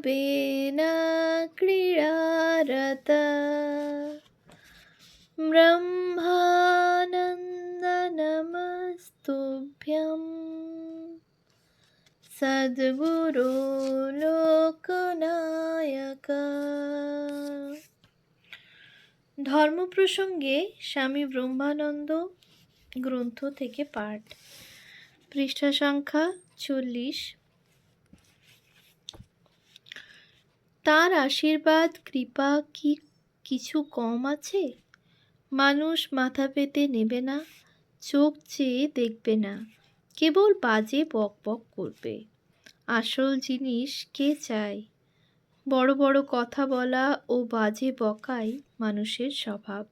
भावेन क्रीडारता ब्रह्मानन्दनमस्तुभ्यं সদ্গুরু লোকনায়ক ধর্ম প্রসঙ্গে স্বামী ব্রহ্মানন্দ গ্রন্থ থেকে পাঠ পৃষ্ঠা সংখ্যা চল্লিশ তার আশীর্বাদ, কৃপা কি কিছু কম আছে? মানুষ মাথা পেতে নেবে না, চোখ চেয়ে দেখবে না, কেবল বাজে বক বক করবে। আসল জিনিস কে চায়? বড় বড় কথা বলা ও বাজে বকাই মানুষের স্বভাব।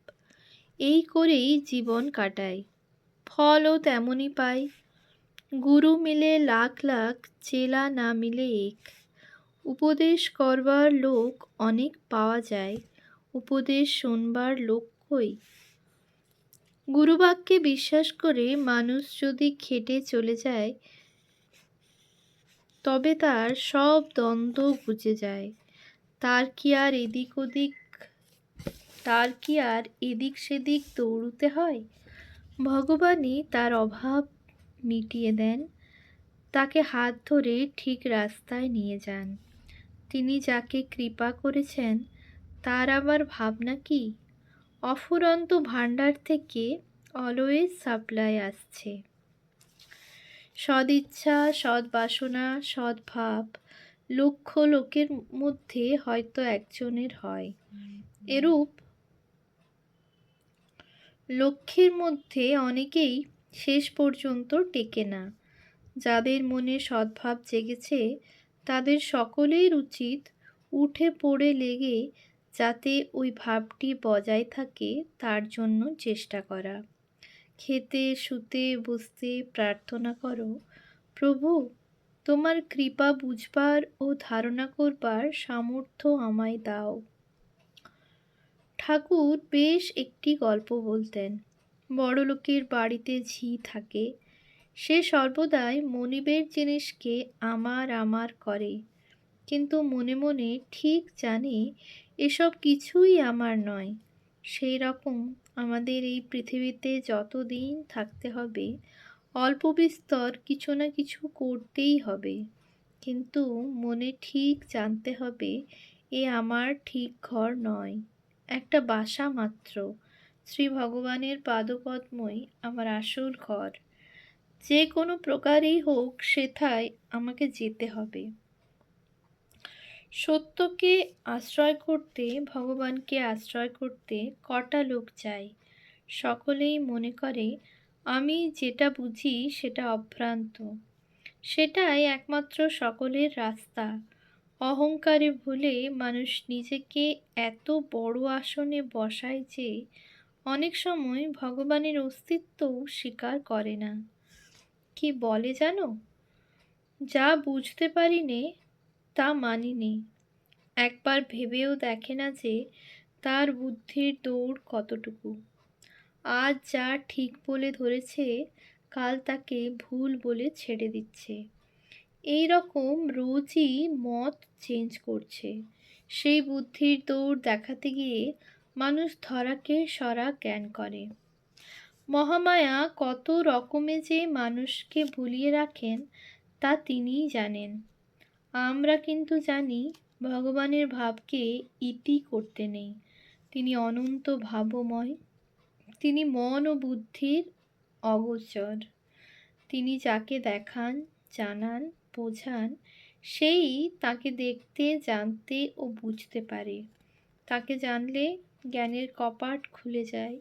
এই করেই জীবন কাটায়, ফলও তেমনই পায়। গুরু মিলে লাখ লাখ, চেলা না মিলে এক। উপদেশ করবার লোক অনেক পাওয়া যায়, উপদেশ শোনবার লোক কই? গুরুবাক্যে বিশ্বাস করে মানুষ যদি খেটে চলে যায়, তবে তার সব দ্বন্দ্ব বুঝে যায়। তার কি আর এদিক ওদিক, তার কি আর এদিক সেদিক দৌড়তে হয়? ভগবানই তার অভাব মিটিয়ে দেন, তাকে হাত ধরে ঠিক রাস্তায় নিয়ে যান। তিনি যাকে কৃপা করেছেন, তার আবার ভাবনা কি? অফুরন্ত ভাণ্ডার থেকে অলওয়েজ সাপ্লাই আসছে। সদিচ্ছা, সদ্বাসনা, সদ্ভাব লক্ষ লোকের মধ্যে হয়তো একজনের হয়। এরূপ লক্ষ্যের মধ্যে অনেকেই শেষ পর্যন্ত টেকে না। যাদের মনে সদ্ভাব জেগেছে তাদের সকলের উচিত উঠে পড়ে লেগে যাতে ওই ভাবটি বজায় থাকে তার জন্য চেষ্টা করা। খেতে, শুতে, বসতে প্রার্থনা করো, প্রভু, তোমার কৃপা বুঝবার ও ধারণা করবার সামর্থ্য আমায় দাও। ঠাকুর বেশ একটি গল্প বলতেন। বড়লোকের বাড়িতে ঝি থাকে সে সর্বদাই মনিবের জিনিসকে আমার আমার করে। কিন্তু মনে মনে ঠিক জানে এসব কিছুই আমার নয়। সেই রকম আমাদের এই পৃথিবীতে যতদিন থাকতে হবে, অল্প বিস্তর কিছু না কিছু করতেই হবে। কিন্তু মনে ঠিক জানতে হবে এ আমার ঠিক ঘর নয়। একটা বাসা মাত্র। শ্রী ভগবানের পাদপদ্মই আমার আসল ঘর। যে কোনো প্রকারেই হোক সেথায় আমাকে যেতে হবে। সত্যকে আশ্রয় করতে, ভগবানকে আশ্রয় করতে কটা লোক চাই সকলেই মনে করে, আমি যেটা বুঝি সেটা অভ্রান্ত। সেটাই একমাত্র সকলের রাস্তা। অহংকারে ভুলে মানুষ নিজেকে এত বড় আসনে বসায় যে, অনেক সময় ভগবানের অস্তিত্বও স্বীকার করে না। কি বলে জানো? যা বুঝতে পারি নে তা মানি নে একবার ভেবেও দেখে না যে তার বুদ্ধির দৌড় কতটুকু। আজ যা ঠিক বলে ধরেছে, কাল তাকে ভুল বলে ছেড়ে দিচ্ছে। এই রকম রোজই মত চেঞ্জ করছে। সেই বুদ্ধির দৌড় দেখাতে গিয়ে মানুষ ধরাকে সরা জ্ঞান করে। মহামায়া কত রকমে যে মানুষকে ভুলিয়ে রাখেন, তা তিনিই জানেন। আমরা কিন্তু জানি ভগবানের ভাবকে ইতি করতে নেই। তিনি অনন্ত ভাবময়, তিনি মন ও বুদ্ধির অগোচর। তিনি যাকে দেখান, জানান, বোঝান, সেই তাকে দেখতে, জানতে ও বুঝতে পারে। তাকে জানলে জ্ঞানের কপাট খুলে যায়।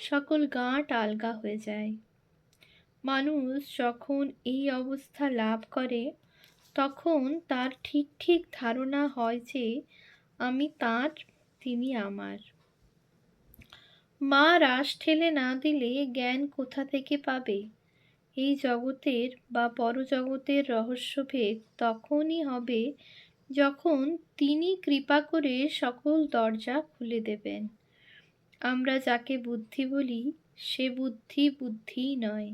সকল গাঁট আলগা হয়ে যায়। মানুষ যখন এই অবস্থা লাভ করে, তখন তার ঠিক ঠিক ধারণা হয় যে আমি তার, তিনি আমার। মা রাস ঠেলে না দিলে জ্ঞান কোথা থেকে পাবে? এই জগতের বা পরজগতের রহস্যভেদ তখনই হবে যখন তিনি কৃপা করে সকল দরজা খুলে দেবেন। আমরা যাকে বুদ্ধি বলি, সে বুদ্ধি বুদ্ধিই নয়।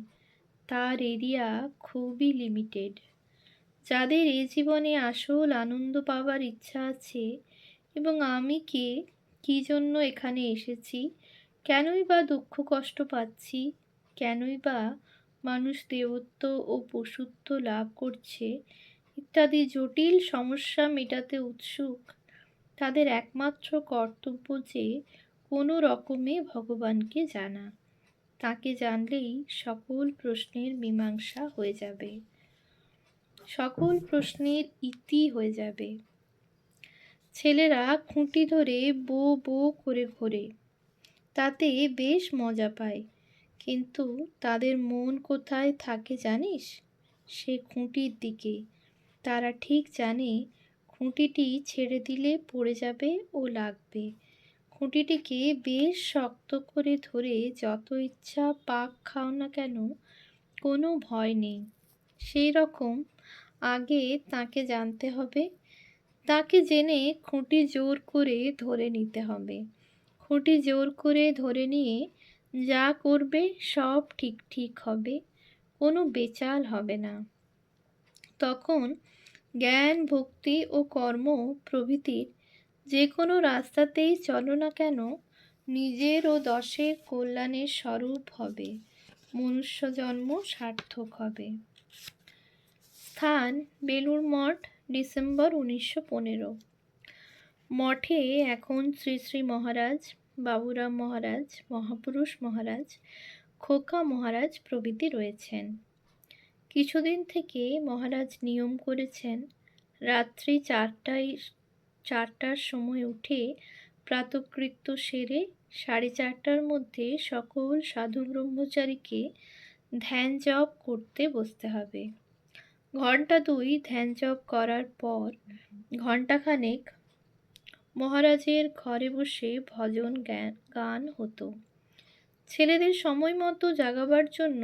তার এরিয়া খুবই লিমিটেড যাদের এ জীবনে আসল আনন্দ পাওয়ার ইচ্ছা আছে, এবং আমি কে, কী জন্য এখানে এসেছি, কেনই বা দুঃখ কষ্ট পাচ্ছি, কেনই বা মানুষ দেবত্ব ও পশুত্ব লাভ করছে, ইত্যাদি জটিল সমস্যা মেটাতে উৎসুক, তাদের একমাত্র কর্তব্য যে কোনো রকমে ভগবানকে জানা। তাকে জানলেই সকল প্রশ্নের মীমাংসা হয়ে যাবে। সকল প্রশ্নের ইতি হয়ে যাবে। ছেলেরা খুঁটি ধরে বো বো করে ঘোরে। তাতে বেশ মজা পায়। কিন্তু তাদের মন কোথায় থাকে জানিস? সে খুঁটির দিকে। তারা ঠিক জানে খুঁটিটি ছেড়ে দিলে পড়ে যাবে ও লাগবে। খুঁটিটিকে বেশ শক্ত করে ধরে যত ইচ্ছা পাক খাও না কেন, কোনো ভয় নেই। সেই রকম আগে তাকে জানতে হবে। তাকে জেনে খুঁটি জোর করে ধরে নিতে হবে। খুঁটি জোর করে ধরে নিয়ে যা করবে সব ঠিক ঠিক হবে, কোনো বেচাল হবে না। তখন জ্ঞান, ভক্তি ও কর্ম প্রভৃতির যে কোনো রাস্তাতেই চলো না কেন, নিজের ও দশের কল্যাণের স্বরূপ হবে, মনুষ্য জন্ম সার্থক হবে। স্থান বেলুর মঠ, ডিসেম্বর উনিশশো পনেরো। মঠে এখন শ্রী শ্রী মহারাজ, বাবুরাম মহারাজ, মহাপুরুষ মহারাজ, খোকা মহারাজ প্রভৃতি রয়েছেন। কিছুদিন থেকে মহারাজ নিয়ম করেছেন, রাত্রি চারটায় চারটার সময় উঠে প্রাতকৃত্য সেরে সাড়ে চারটার মধ্যে সকল সাধু ব্রহ্মচারীকে ধ্যান জপ করতে বসতে হবে। ঘণ্টা দুই ধ্যান জপ করার পর ঘণ্টাখানেক মহারাজের ঘরে বসে ভজন গান হতো। ছেলেদের সময় মতো জাগাবার জন্য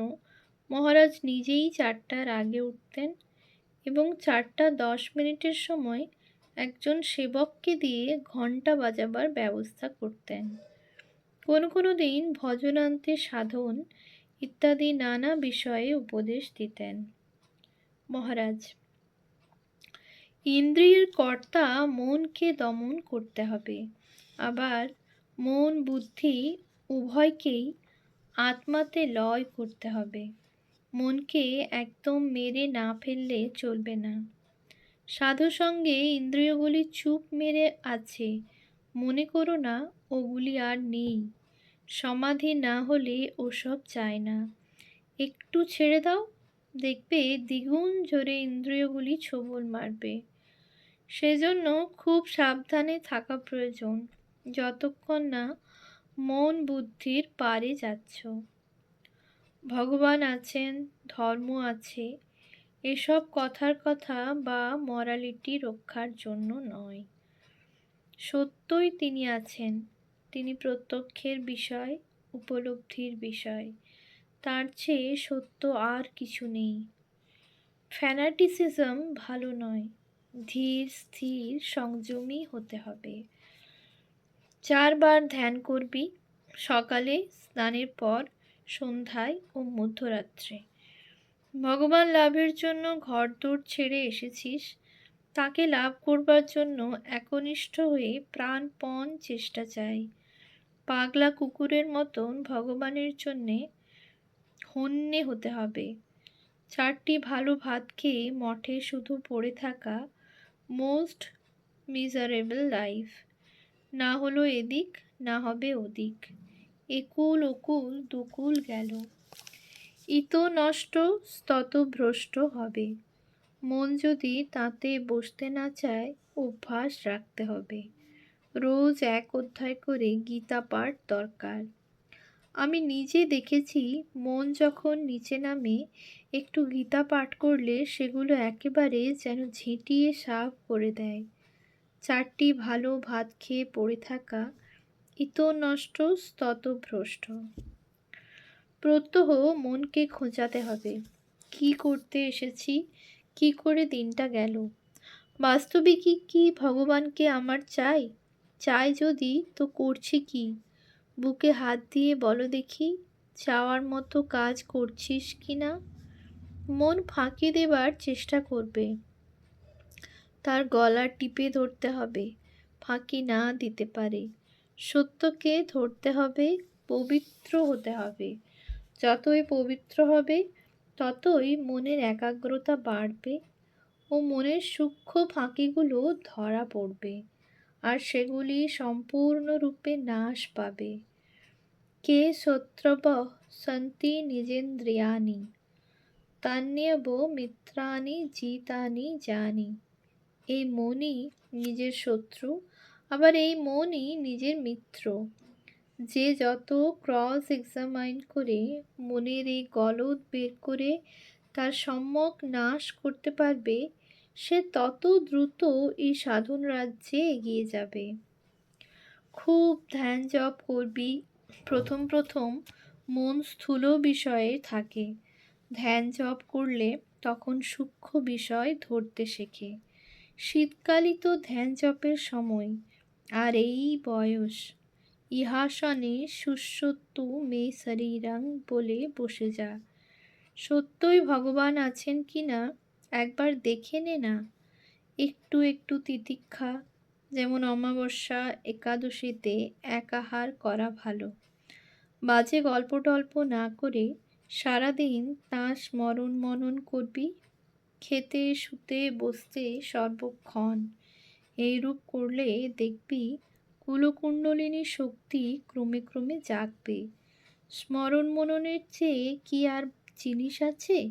মহারাজ নিজেই চারটার আগে উঠতেন এবং চারটা দশ মিনিটের সময় একজন সেবককে দিয়ে ঘণ্টা বাজাবার ব্যবস্থা করতেন। কোনো কোনো দিন ভজনান্তে সাধন ইত্যাদি নানা বিষয়ে উপদেশ দিতেন। মহারাজ, ইন্দ্রিয়ের কর্তা মনকে দমন করতে হবে। আবার মন বুদ্ধি উভয়কেই আত্মাতে লয় করতে হবে। মনকে একদম মেরে না ফেললে চলবে না। সাধু সঙ্গে ইন্দ্রিয়গুলি চুপ মেরে আছে। মনে করো না, ওগুলি আর নেই। সমাধি না হলে ওসব চায় না। একটু ছেড়ে দাও, দেখবে দ্বিগুণ জোরে ইন্দ্রিয়গুলি ছোবল মারবে। সেজন্য খুব সাবধানে থাকা প্রয়োজন। যতক্ষণ না মন বুদ্ধির পারে যাচ্ছ। ভগবান আছেন, ধর্ম আছে এসব কথার কথা বা মরালিটি রক্ষার জন্য নয়। সত্যই তিনি আছেন। তিনি প্রত্যক্ষের বিষয়, উপলব্ধির বিষয়। তার চেয়ে সত্য আর কিছু নেই। ফ্যানাটিসিজম ভালো নয়। ধীর, স্থির, সংযমী হতে হবে। চারবার ধ্যান করবি, সকালে স্নানের পর, সন্ধ্যায় ও মধ্যরাত্রে। ভগবান লাভের জন্য ঘরদোর ছেড়ে এসেছিস। তাকে লাভ করবার জন্য একনিষ্ঠ হয়ে প্রাণপণ চেষ্টা চাই। পাগলা কুকুরের মতন ভগবানের জন্যে হন্যে হতে হবে। চারটি ভালো ভাত খেয়ে মঠে শুধু পড়ে থাকা মোস্ট মিজারেবল লাইফ। না হলো এদিক, না হবে ওদিক। একুল ওকুল দুকুল গেল। ইত নষ্ট স্তত ভ্রষ্ট হবে। মন যদি তাতে বসতে না চায়, অভ্যাস রাখতে হবে। রোজ এক অধ্যায় করে গীতা পাঠ দরকার। আমি নিজে দেখেছি, মন যখন নিচে নামে, একটু গীতা পাঠ করলে সেগুলো একেবারে যেন ঝিঁটিয়ে সাফ করে দেয়। চারটি ভালো ভাত খেয়ে পড়ে থাকা ইত নষ্ট স্ততভ্রষ্ট। প্রত্যহ মনকে খোঁজাতে হবে। কি করতে এসেছি? কি করে দিনটা গেল? বাস্তবিকই কি ভগবানকে আমার চাই? চাই যদি তো করছি কি? বুকে হাত দিয়ে বলো দেখি, চাওয়ার মতো কাজ করছিস কি না? মন ফাঁকি দেবার চেষ্টা করবে। তার গলা টিপে ধরতে হবে, ফাঁকি না দিতে পারে। সত্যকে ধরতে হবে, পবিত্র হতে হবে। যতই পবিত্র হবে, ততই মনের একাগ্রতা বাড়বে ও মনের সূক্ষ্ম ফাঁকিগুলো ধরা পড়বে আর সেগুলি সম্পূর্ণরূপে নাশ পাবে। কে শত্রব সন্তি নিজেন্দ্রিয়ানি তান্যব মিত্রানি জিতানি জানি। এই মনই নিজের শত্রু, আবার এই মনই নিজের মিত্র। যে যত ক্রস এক্সামাইন করে মনের এই গলদ বের করে তার সম্যক নাশ করতে পারবে, সে তত দ্রুত এই সাধন রাজ্যে এগিয়ে যাবে। খুব ধ্যান জপ করবি। প্রথম প্রথম মন স্থূল বিষয়ে থাকে। ধ্যান জপ করলে তখন সূক্ষ্ম বিষয় ধরতে শেখে। শীতকালই তো ধ্যান জপের সময় আর এই বয়স ইহাসনে সুসত্তু মে শরীরাং বলে বসে যা। সত্যই ভগবান আছেন কি না, একবার দেখে নে না। একটু একটু তিতিক্ষা, যেমন অমাবস্যা একাদশীতে একাহার করা ভালো। বাজে গল্প টল্প না করে সারাদিন তাঁর স্মরণ মনন করবি, খেতে, শুতে, বসতে সর্বক্ষণ। এইরূপ করলে দেখবি কুলকুণ্ডলিনী শক্তি ক্রমে ক্রমে জাগবে। স্মরণ মননের চেয়ে কি আর জিনিস আছে?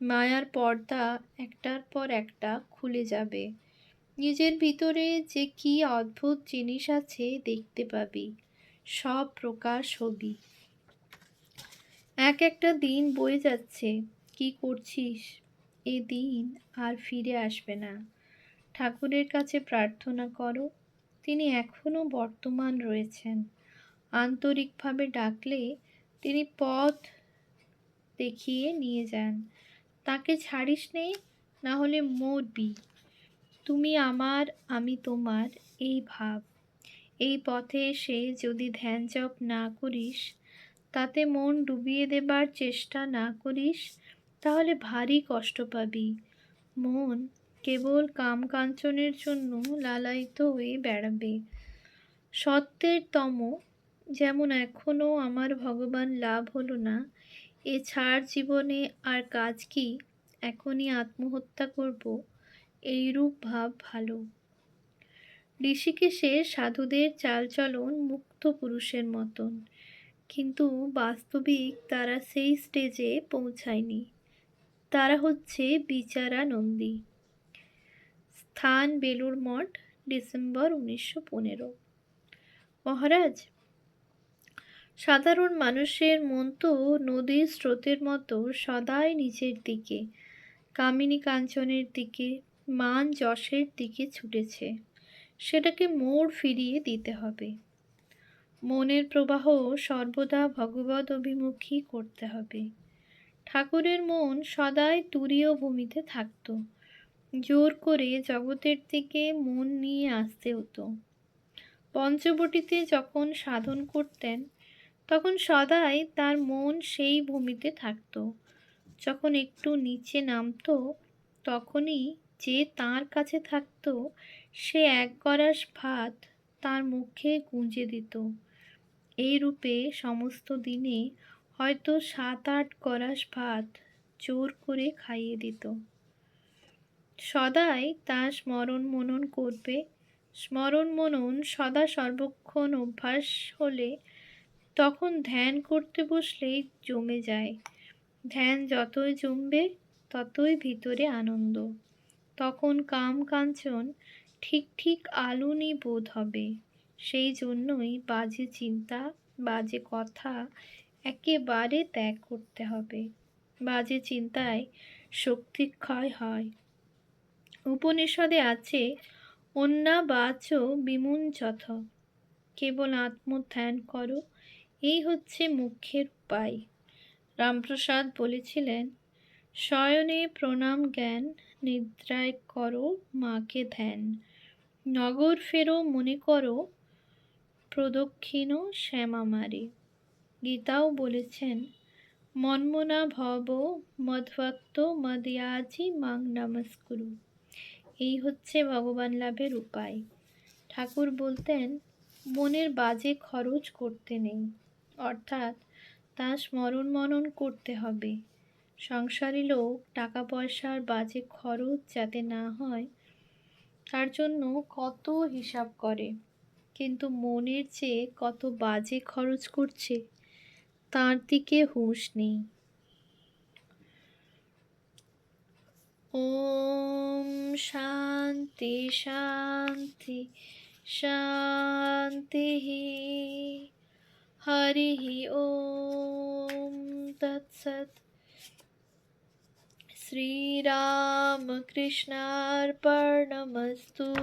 মায়ার পর্দা একটার পর একটা খুলে যাবে। নিজের ভিতরে যে কি অদ্ভুত জিনিস আছে দেখতে পাবি। সব প্রকাশ হবি। এক একটা দিন বয়ে যাচ্ছে। কি করছিস? এ দিন আর ফিরে আসবে না। ঠাকুরের কাছে প্রার্থনা করো। তিনি এখনও বর্তমান রয়েছেন। আন্তরিকভাবে ডাকলে তিনি পথ দেখিয়ে নিয়ে যান। তাকে ছাড়িস নেই না হলে মরবি। তুমি আমার, আমি তোমার, এই ভাব। এই পথে এসে যদি ধ্যান জপ না করিস, তাতে মন ডুবিয়ে দেবার চেষ্টা না করিস, তাহলে ভারী কষ্ট পাবি। মন কেবল কাম কাঞ্চনের জন্য লালায়িত হয়ে বেড়াবে। সত্যের তম যেমন এখনও আমার ভগবান লাভ হলো না, এ ছাড় জীবনে আর কাজ কি? এখনই আত্মহত্যা করব, এইরূপ ভাব ভালো। ঋষিকেশে সাধুদের চালচলন মুক্ত পুরুষের মতন, কিন্তু বাস্তবিক তারা সেই স্টেজে পৌঁছায়নি। তারা হচ্ছে বিচারানন্দী। স্থান বেলুর মঠ, ডিসেম্বর উনিশশো পনেরো। মহারাজ, সাধারণ মানুষের মন তো নদীর স্রোতের মতো সদাই নিচের দিকে কামিনী কাঞ্চনের দিকে, মান যশের দিকে ছুটেছে। সেটাকে মোড় ফিরিয়ে দিতে হবে। মনের প্রবাহ সর্বদা ভগবত অভিমুখী করতে হবে। ঠাকুরের মন সদাই তুরীয় ভূমিতে থাকত। জোর করে জগতের দিকে মন নিয়ে আসতে হতো। পঞ্চবটিতে যখন সাধন করতেন, তখন সদাই তার মন সেই ভূমিতে থাকত। যখন একটু নিচে নামতো, তখনই যে তার কাছে থাকতো, সে এক গরাস ভাত তার মুখে গুঁজে দিত। এই রূপে সমস্ত দিনে হয়তো সাত আট গরাস ভাত জোর করে খাইয়ে দিত। সদাই তা স্মরণ মনন করবে। স্মরণ মনন সদা সর্বক্ষণ অভ্যাস হলে তখন ধ্যান করতে বসলেই জমে যায়। ধ্যান যতই জমবে, ততই ভিতরে আনন্দ। তখন কাম কাঞ্চন ঠিক ঠিক আলুনি বোধ হবে। সেই জন্যই বাজে চিন্তা, বাজে কথা একেবারে ত্যাগ করতে হবে। বাজে চিন্তায় শক্তিক্ষয় হয়। উপনিষদে আছে অন্যা বাচ বিমুঞ্চথ। কেবল আত্মধ্যান করো, এই হচ্ছে মুখ্যের উপায়। রামপ্রসাদ বলেছিলেন, শয়নে প্রণাম জ্ঞান, নিদ্রায় করো মাকে ধ্যান। নগর ফেরো মনে করো, প্রদক্ষিণ শ্যামামারে গীতাও বলেছেন, মন্মনা ভব মধ্বক্ত মদয়াজি মাং নমস্কুরু। এই হচ্ছে ভগবান লাভের উপায়। ঠাকুর বলতেন, মনের বাজে খরচ করতে নেই, অর্থাৎ তা স্মরণ মনন করতে হবে। সংসারী লোক টাকা পয়সার বাজে খরচ যাতে না হয়, তার জন্য কত হিসাব করে। কিন্তু মনের চেয়ে কত বাজে খরচ করছে, তার দিকে হুঁশ নেই। ओम शांति शांति शांति हरि ही ओम तत्सत। श्रीरामकृष्णार्पणमस्तु।